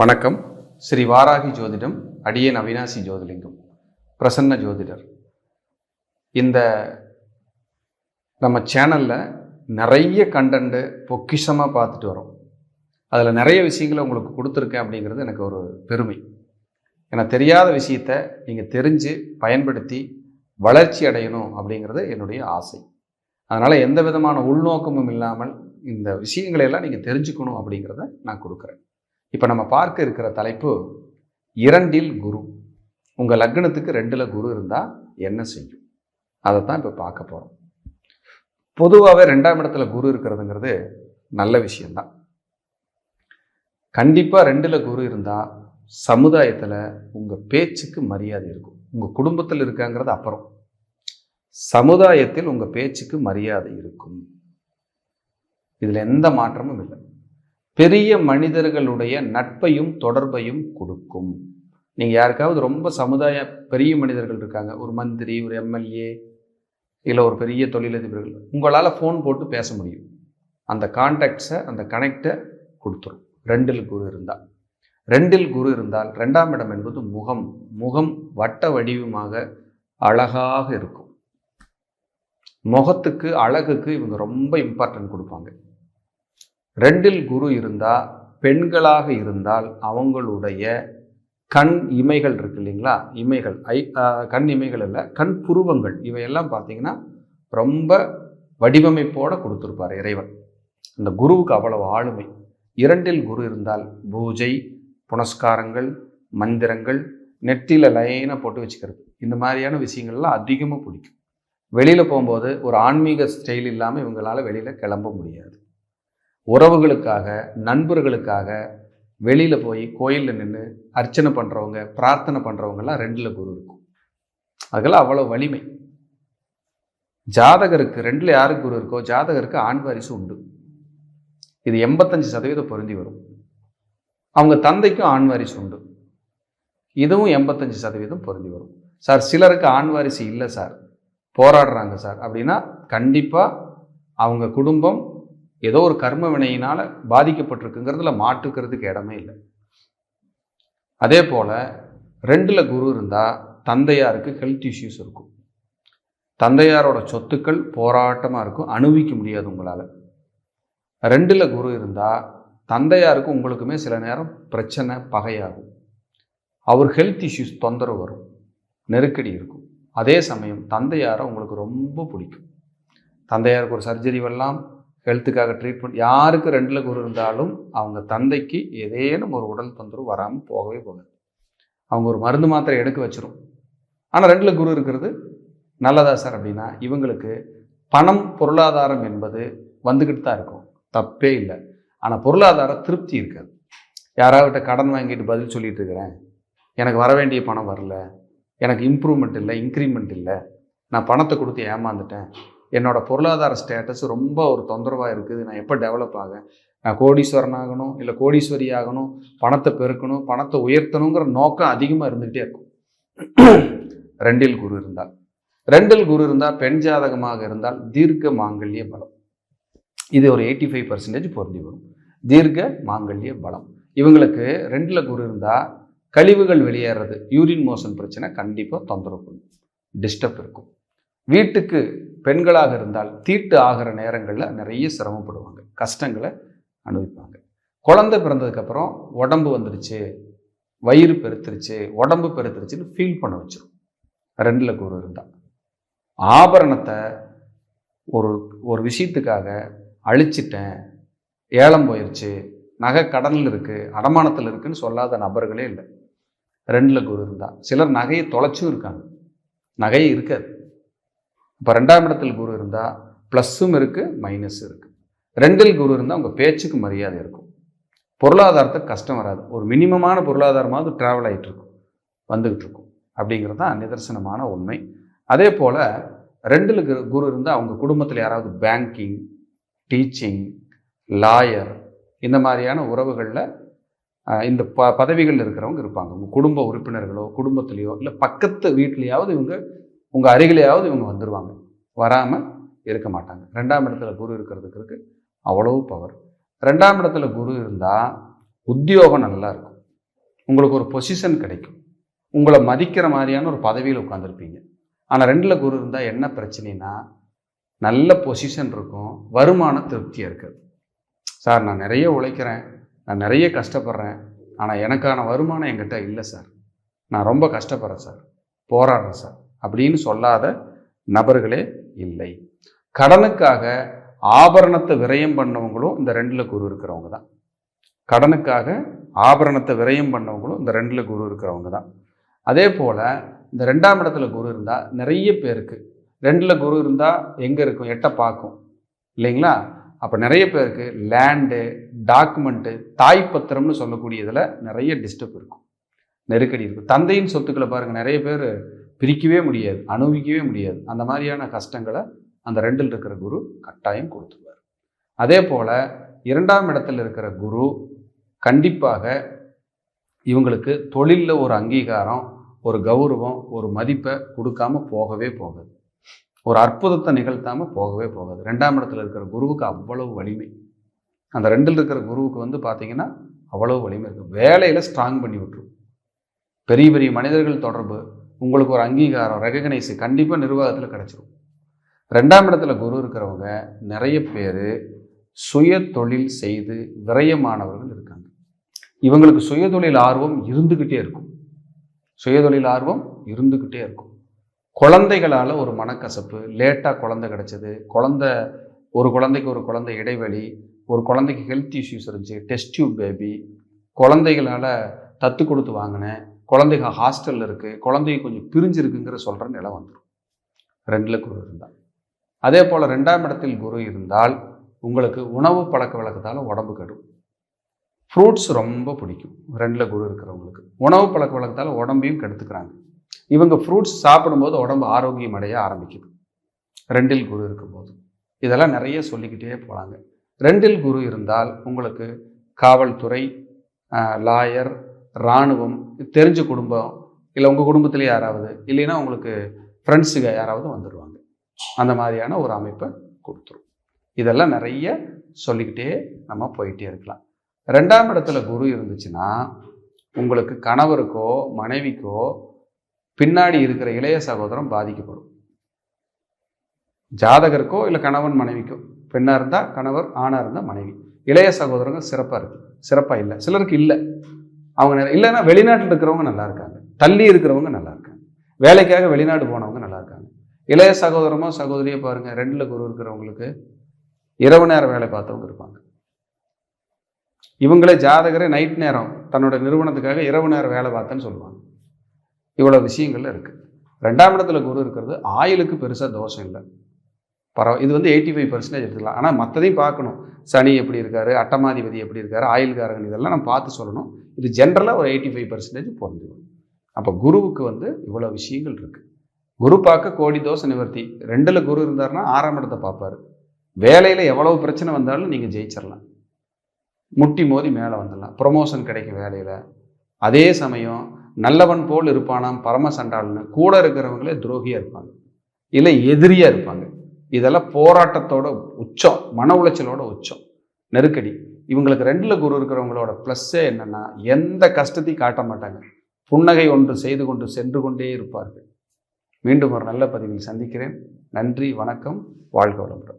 வணக்கம். ஸ்ரீ வாராகி ஜோதிடம் அடியேன் அவினாசி ஜோதிலிங்கம். பிரசன்ன ஜோதிடர். இந்த நம்ம சேனலில் நிறைய கண்டென்ட்டு பொக்கிஷமாக பார்த்துட்டு வரோம். அதில் நிறைய விஷயங்களை உங்களுக்கு கொடுத்துருக்கேன் அப்படிங்கிறது எனக்கு ஒரு பெருமை. ஏன்னா தெரியாத விஷயத்த நீங்கள் தெரிஞ்சு பயன்படுத்தி வளர்ச்சி அடையணும் அப்படிங்கிறது என்னுடைய ஆசை. அதனால் எந்த விதமான உள்நோக்கமும் இல்லாமல் இந்த விஷயங்களை எல்லாம் நீங்கள் தெரிஞ்சுக்கணும் அப்படிங்கிறத நான் கொடுக்குறேன். இப்போ நம்ம பார்க்க இருக்கிற தலைப்பு இரண்டில் குரு. உங்கள் லக்னத்துக்கு ரெண்டில் குரு இருந்தால் என்ன செய்யும்? அதை தான் இப்போ பார்க்க போகிறோம் பொதுவாகவே ரெண்டாம் இடத்துல குரு இருக்கிறதுங்கிறது நல்ல விஷயந்தான் கண்டிப்பாக ரெண்டில் குரு இருந்தால் சமுதாயத்தில் உங்கள் பேச்சுக்கு மரியாதை இருக்கும். உங்கள் குடும்பத்தில் இருக்காங்கிறது அப்புறம். சமுதாயத்தில் உங்கள் பேச்சுக்கு மரியாதை இருக்கும். இதில் எந்த மாற்றமும் இல்லை. பெரிய மனிதர்களுடைய நட்பையும் தொடர்பையும் கொடுக்கும். நீங்கள் யாருக்காவது ரொம்ப சமுதாய பெரிய மனிதர்கள் இருக்காங்க ஒரு மந்திரி ஒரு எம்எல்ஏ இல்லை ஒரு பெரிய தொழிலதிபர்கள் உங்களால் ஃபோன் போட்டு பேச முடியும். அந்த கான்டாக்ட்ஸை அந்த கனெக்டை கொடுத்துரும். ரெண்டில் குரு இருந்தால். ரெண்டில் குரு இருந்தால் ரெண்டாம் இடம் என்பது முகம். முகம் வட்ட வடிவமாக அழகாக இருக்கும். முகத்துக்கு அழகுக்கு இவங்க ரொம்ப இம்பார்ட்டன்ட் கொடுப்பாங்க. ரெண்டில் குரு இருந்தால் பெண்களாக இருந்தால் அவங்களுடைய கண் இமைகள் இருக்கு இல்லைங்களா? இமைகள் ஐ கண் இமைகள் இல்லை கண் புருவங்கள். இவையெல்லாம் பார்த்தீங்கன்னா ரொம்ப வடிவமைப்போடு கொடுத்துருப்பார் இறைவன். அந்த குருவுக்கு அவ்வளவு ஆளுமை. இரண்டில் குரு இருந்தால் பூஜை புனஸ்காரங்கள் மந்திரங்கள் நெற்றியில் லைனாக போட்டு வச்சுக்கிறது. இந்த மாதிரியான விஷயங்கள்லாம் அதிகமாக பிடிக்கும். வெளியில் போகும்போது ஒரு ஆன்மீக ஸ்டைல் இல்லாமல் இவங்களால் வெளியில் கிளம்ப முடியாது. உறவுகளுக்காக நண்பர்களுக்காக வெளியில் போய் கோயிலில் நின்று அர்ச்சனை பண்ணுறவங்க பிரார்த்தனை பண்ணுறவங்கெல்லாம் ரெண்டில் குரு இருக்கும். அதுக்கெல்லாம் அவ்வளோ வலிமை. ஜாதகருக்கு ரெண்டில் யாருக்கு குரு இருக்கோ ஜாதகருக்கு ஆண் வாரிசு உண்டு. இது எண்பத்தஞ்சு சதவீதம் பொருந்தி வரும். அவங்க தந்தைக்கும் ஆண் வாரிசு உண்டு. இதுவும் எண்பத்தஞ்சு சதவீதம் பொருந்தி வரும். சார் சிலருக்கு ஆண் வாரிசு இல்லை சார். போராடுறாங்க சார். அப்படின்னா கண்டிப்பாக அவங்க குடும்பம் ஏதோ ஒரு கர்ம வினையினால் பாதிக்கப்பட்டிருக்குங்கிறதுல மாற்றுக்கிறதுக்கு இடமே இல்லை. அதே போல் ரெண்டில் குரு இருந்தால் தந்தையாருக்கு ஹெல்த் இஷ்யூஸ் இருக்கும். தந்தையாரோட சொத்துக்கள் போராட்டமாக இருக்கும் அணுவிக்க முடியாது உங்களால். ரெண்டில் குரு இருந்தால் தந்தையாருக்கும் உங்களுக்குமே சில நேரம் பிரச்சனை பகையாகும். அவர் ஹெல்த் இஷ்யூஸ் தொந்தரவு வரும் நெருக்கடி இருக்கும். அதே சமயம் தந்தையாரை உங்களுக்கு ரொம்ப பிடிக்கும். தந்தையாருக்கு ஒரு சர்ஜரி வரலாம் ஹெல்த்துக்காக ட்ரீட்மெண்ட் யாருக்கு ரெண்டில் குரு இருந்தாலும் அவங்க தந்தைக்கு ஏதேனும் ஒரு உடல் தொந்தரவு வராமல் போகவே போகாது. அவங்க ஒரு மருந்து மாத்திரை எடுக்க வச்சிரும். ஆனால் ரெண்டில் குரு இருக்கிறது நல்லதா சார் அப்படின்னா இவங்களுக்கு பணம் பொருளாதாரம் என்பது வந்துக்கிட்டு தான் இருக்கும். தப்பே இல்லை. ஆனால் பொருளாதார திருப்தி இருக்காது. யாராவிட்ட கடன் வாங்கிட்டு பதில் சொல்லிட்டு இருக்கிறேன். எனக்கு வர வேண்டிய பணம் வரல. எனக்கு இம்ப்ரூவ்மெண்ட் இல்லை இன்க்ரிமெண்ட் இல்லை. நான் பணத்தை கொடுத்து ஏமாந்துட்டேன். என்னோட பொருளாதார ஸ்டேட்டஸ் ரொம்ப ஒரு தொந்தரவாக இருக்குது. நான் எப்போ டெவலப் ஆக நான் கோடீஸ்வரன் ஆகணும் இல்லை கோடீஸ்வரி ஆகணும் பணத்தை பெருக்கணும் பணத்தை உயர்த்தணுங்கிற நோக்கம் அதிகமாக இருந்துகிட்டே இருக்கும். ரெண்டில் குரு இருந்தால். ரெண்டில் குரு இருந்தால் பெண் ஜாதகமாக இருந்தால் தீர்க்க மாங்கல்ய பலம். இது ஒரு எயிட்டி ஃபைவ் பர்சன்டேஜ் பொருந்தி வரும். தீர்க்க மாங்கல்ய பலம். இவங்களுக்கு ரெண்டில் குரு இருந்தால் கழிவுகள் வெளியேறது யூரின் மோஷன் பிரச்சனை கண்டிப்பாக தொந்தரவு பண்ணும். டிஸ்டர்ப் இருக்கும். வீட்டுக்கு பெண்களாக இருந்தால் தீட்டு ஆகிற நேரங்களில் நிறைய சிரமப்படுவாங்க. கஷ்டங்களை அனுபவிப்பாங்க. குழந்தை பிறந்ததுக்கப்புறம் உடம்பு வந்துருச்சு வயிறு பெருத்துருச்சு உடம்பு பெருத்துருச்சுன்னு ஃபீல் பண்ண வச்சிடும் ரெண்டில் குரு இருந்தால் ஆபரணத்தை ஒரு ஒரு விஷயத்துக்காக அழிச்சிட்டேன் ஏலம் போயிடுச்சு நகை கடனில் இருக்குது அடமானத்தில் இருக்குதுன்னு சொல்லாத நபர்களே இல்லை. ரெண்டில் குரு இருந்தால் சிலர் நகையை தொலைச்சும் இருக்காங்க. நகையே இருக்காது. இப்போ ரெண்டாம் இடத்தில் குரு இருந்தால் ப்ளஸ்ஸும் இருக்குது மைனஸ் இருக்குது ரெண்டில் குரு இருந்தால் உங்கள் பேச்சுக்கு மரியாதை இருக்கும். பொருளாதாரத்துக்கு கஷ்டம் வராது. ஒரு மினிமமான பொருளாதாரமாவது ட்ராவல் ஆகிட்டு இருக்கும். வந்துக்கிட்டு இருக்கும். அப்படிங்கிறது தான் நிதர்சனமான உண்மை. அதே போல் ரெண்டில் குரு குரு இருந்தால் அவங்க குடும்பத்தில் யாராவது பேங்கிங் டீச்சிங் லாயர் இந்த மாதிரியான உறவுகளில் இந்த ப பதவிகள் இருக்கிறவங்க இருப்பாங்க. உங்கள் குடும்ப உறுப்பினர்களோ குடும்பத்துலேயோ இல்லை பக்கத்து வீட்லேயாவது இவங்க உங்கள் அருகிலேயாவது இவங்க வந்துடுவாங்க வராமல் இருக்க மாட்டாங்க. ரெண்டாம் இடத்துல குரு இருக்கிறதுக்கு இருக்கு. அவ்வளவு பவர் ரெண்டாம் இடத்துல குரு இருந்தால் உத்தியோகம் நல்லா இருக்கும். உங்களுக்கு ஒரு பொசிஷன் கிடைக்கும். உங்களை மதிக்கிற மாதிரியான ஒரு பதவியில் உட்காந்துருப்பீங்க ஆனால் ரெண்டில் குரு இருந்தால் என்ன பிரச்சனைனா நல்ல பொசிஷன் இருக்கும். வருமான திருப்தியாக இருக்காது. சார் நான் நிறைய உழைக்கிறேன். நான் நிறைய கஷ்டப்படுறேன். ஆனால் எனக்கான வருமானம் என்கிட்ட இல்லை சார். நான் ரொம்ப கஷ்டப்படுறேன் சார். போராடுறேன் சார். அப்படின்னு சொல்லாத நபர்களே இல்லை. கடனுக்காக ஆபரணத்தை விரயம் பண்ணவங்களும் இந்த ரெண்டில் குரு இருக்கிறவங்க தான். கடனுக்காக ஆபரணத்தை விரயம் பண்ணவங்களும் இந்த ரெண்டில் குரு இருக்கிறவங்க தான். அதே போல் இந்த ரெண்டாம் இடத்துல குரு இருந்தால் நிறைய பேருக்கு ரெண்டில் குரு இருந்தால் எங்கே இருக்கும்? எட்ட பார்க்கும். இல்லைங்களா? அப்போ நிறைய பேருக்கு லேண்டு டாக்குமெண்ட்டு தாய் பத்திரம்னு சொல்லக்கூடியதில் நிறைய டிஸ்டர்ப் இருக்கும். நெருக்கடி இருக்கும். தந்தையின் சொத்துக்களை பாருங்கள் நிறைய பேர் பிரிக்கவே முடியாது அனுபவிக்கவே முடியாது. அந்த மாதிரியான கஷ்டங்களை அந்த ரெண்டில் இருக்கிற குரு கட்டாயம் கொடுத்துருவார். அதே போல் இரண்டாம் இடத்தில் இருக்கிற குரு கண்டிப்பாக இவங்களுக்கு தொழிலில் ஒரு அங்கீகாரம் ஒரு கௌரவம் ஒரு மதிப்பை கொடுக்காம போகவே போகாது. ஒரு அற்புதத்தை நிகழ்த்தாமல் போகவே போகாது. ரெண்டாம் இடத்துல இருக்கிற குருவுக்கு அவ்வளவு வலிமை. அந்த ரெண்டில் இருக்கிற குருவுக்கு வந்து பார்த்திங்கன்னா அவ்வளவு வலிமை இருக்குது வேலையில் ஸ்ட்ராங் பண்ணி விட்டுரும். பெரிய பெரிய மனிதர்கள் தொடர்பு உங்களுக்கு ஒரு அங்கீகாரம் ரெகக்னைஸ் கண்டிப்பாக நிர்வாகத்தில் கிடச்சிரும். ரெண்டாம் இடத்துல குரு இருக்கிறவங்க நிறைய பேர் சுய தொழில் செய்து விரயமானவர்கள் இருக்காங்க. இவங்களுக்கு சுயதொழில் ஆர்வம் இருந்துக்கிட்டே இருக்கும். சுயதொழில் ஆர்வம் இருந்துக்கிட்டே இருக்கும். குழந்தைகளால் ஒரு மனக்கசப்பு லேட்டாக குழந்தை கிடச்சது குழந்த ஒரு குழந்தைக்கு ஒரு குழந்தை இடைவெளி ஒரு குழந்தைக்கு ஹெல்த் இஷ்யூஸ் இருந்துச்சு டெஸ்ட் டியூப் பேபி குழந்தைகளால் தத்து கொடுத்து வாங்கினேன் குழந்தைங்க ஹாஸ்டலில் இருக்குது குழந்தைங்க கொஞ்சம் பிரிஞ்சிருக்குங்கிற சொல்கிற நிலை வந்துடும் ரெண்டில் குரு இருந்தால் அதே போல் ரெண்டாம் இடத்தில் குரு இருந்தால் உங்களுக்கு உணவு பழக்க வழக்கத்தால் உடம்பு கெடும். ஃப்ரூட்ஸ் ரொம்ப பிடிக்கும். ரெண்டில் குரு இருக்கிறவங்களுக்கு. உணவு பழக்க வழக்கத்தால் உடம்பையும் கெடுத்துக்கிறாங்க. இவங்க ஃப்ரூட்ஸ் சாப்பிடும்போது உடம்பு ஆரோக்கியம் அடைய ஆரம்பிக்குது. ரெண்டில் குரு இருக்கும்போது. இதெல்லாம் நிறைய சொல்லிக்கிட்டே போகலாங்க ரெண்டில் குரு இருந்தால் உங்களுக்கு காவல்துறை லாயர் இராணுவம் தெரிஞ்ச குடும்பம் இல்லை உங்கள் குடும்பத்தில் யாராவது இல்லைன்னா உங்களுக்கு ஃப்ரெண்ட்ஸுங்க யாராவது வந்துடுவாங்க அந்த மாதிரியான ஒரு அமைப்பை கொடுத்துரும். இதெல்லாம் நிறைய சொல்லிக்கிட்டே நம்ம போயிட்டே இருக்கலாம். ரெண்டாம் இடத்துல குரு இருந்துச்சுன்னா உங்களுக்கு கணவருக்கோ மனைவிக்கோ பின்னாடி இருக்கிற இளைய சகோதரம் பாதிக்கப்படும். ஜாதகருக்கோ இல்லை கணவன் மனைவிக்கோ பெண்ணாக இருந்தால் கணவர் ஆணாக இருந்தால் மனைவி. இளைய சகோதரங்க சிறப்பாக இருக்கு. சிறப்பாக இல்லை. சிலருக்கு இல்லை. அவங்க இல்லைன்னா வெளிநாட்டில் இருக்கிறவங்க நல்லா இருக்காங்க. தள்ளி இருக்கிறவங்க நல்லா இருக்காங்க. வேலைக்காக வெளிநாடு போனவங்க நல்லா இருக்காங்க. இளைய சகோதரமோ சகோதரியோ பாருங்க ரெண்டில் குரு இருக்கிறவங்களுக்கு இரவு நேரம் வேலை பார்த்தவங்க இருப்பாங்க. இவங்களே ஜாதகரே நைட் நேரம் தன்னோட நிறுவனத்துக்காக இரவு நேரம் வேலை பார்த்தேன்னு சொல்லுவாங்க. இவ்வளோ விஷயங்கள்ல இருக்குது ரெண்டாம் இடத்துல குரு இருக்கிறது ஆயிலுக்கு பெருசாக தோஷம் இல்லை. பரவ இது வந்து எயிட்டி ஃபைவ் பர்சன்டேஜ் எடுத்துக்கலாம். ஆனால் மற்றதையும் பார்க்கணும். சனி எப்படி இருக்காரு அட்டமாதிபதி எப்படி இருக்காரு ஆயுள்காரகன் இதெல்லாம் நம்ம பார்த்து சொல்லணும். இது ஜென்ரலாக ஒரு எயிட்டி ஃபைவ் பர்சன்டேஜ் பொருந்துடும் அப்போ குருவுக்கு வந்து இவ்வளோ விஷயங்கள் இருக்குது குரு பார்க்க கோடி தோசை நிவர்த்தி. ரெண்டில் குரு இருந்தாருன்னா ஆறாம் இடத்தை பார்ப்பார். வேலையில் எவ்வளவு பிரச்சனை வந்தாலும் நீங்கள் ஜெயிச்சிடலாம் முட்டி மோதி மேலே வந்துடலாம். ப்ரொமோஷன் கிடைக்கும் வேலையில். அதே சமயம் நல்லவன் போல் இருப்பானாம் பரம சண்டாள்னு கூட இருக்கிறவங்களே துரோகியாக இருப்பாங்க. இல்லை எதிரியாக இருப்பாங்க. இதெல்லாம் போராட்டத்தோட உச்சம் மன உளைச்சலோட உச்சம். நெருக்கடி. இவங்களுக்கு ரெண்டில் குரு இருக்கிறவங்களோட ப்ளஸ்ஸே என்னென்னா எந்த கஷ்டத்தையும் காட்ட மாட்டாங்க. புன்னகை ஒன்று செய்து கொண்டு சென்று கொண்டே இருப்பார்கள். மீண்டும் ஒரு நல்ல பதிவில் சந்திக்கிறேன். நன்றி வணக்கம். வாழ்க வளமுடன்.